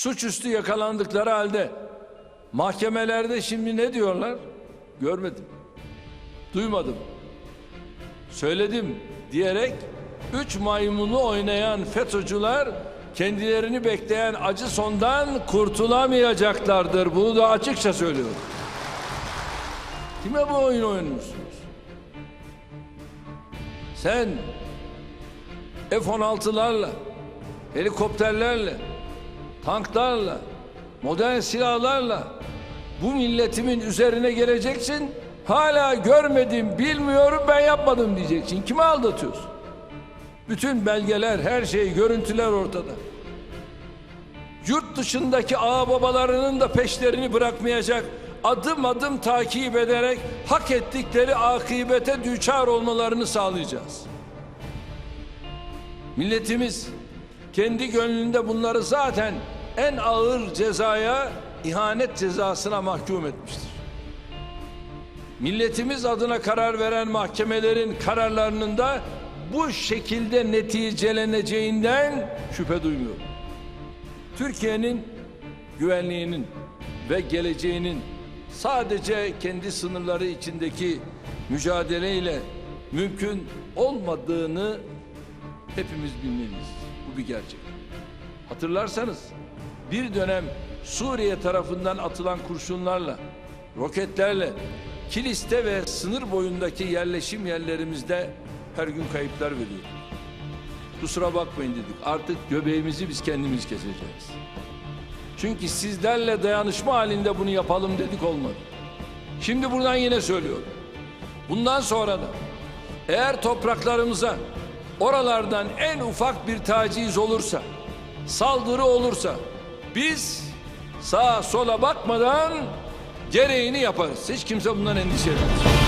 Suçüstü yakalandıkları halde mahkemelerde şimdi ne diyorlar? Görmedim. Duymadım. Söyledim diyerek üç maymunu oynayan FETÖ'cüler kendilerini bekleyen acı sondan kurtulamayacaklardır. Bunu da açıkça söylüyorum. Kime bu oyun oynuyorsunuz? Sen F-16'larla, helikopterlerle, tanklarla, modern silahlarla bu milletimin üzerine geleceksin. Hala görmedim, bilmiyorum, ben yapmadım diyeceksin. Kime aldatıyorsun? Bütün belgeler, her şey, görüntüler ortada. Yurt dışındaki ağa babalarının da peşlerini bırakmayacak, adım adım takip ederek hak ettikleri akıbete düçar olmalarını sağlayacağız. Milletimiz kendi gönlünde bunları zaten en ağır cezaya, ihanet cezasına mahkum etmiştir. Milletimiz adına karar veren mahkemelerin kararlarının da bu şekilde neticeleneceğinden şüphe duymuyorum. Türkiye'nin güvenliğinin ve geleceğinin sadece kendi sınırları içindeki mücadeleyle mümkün olmadığını hepimiz bilmeliyiz. Bir gerçek. Hatırlarsanız bir dönem Suriye tarafından atılan kurşunlarla, roketlerle Kilis'te ve sınır boyundaki yerleşim yerlerimizde her gün kayıplar veriyor. Kusura bakmayın dedik. Artık göbeğimizi biz kendimiz keseceğiz. Çünkü sizlerle dayanışma halinde bunu yapalım dedik olmadı. Şimdi buradan yine söylüyorum. Bundan sonra da eğer topraklarımıza oralardan en ufak bir taciz olursa, saldırı olursa biz sağa sola bakmadan gereğini yaparız. Hiç kimse bundan endişe etmez.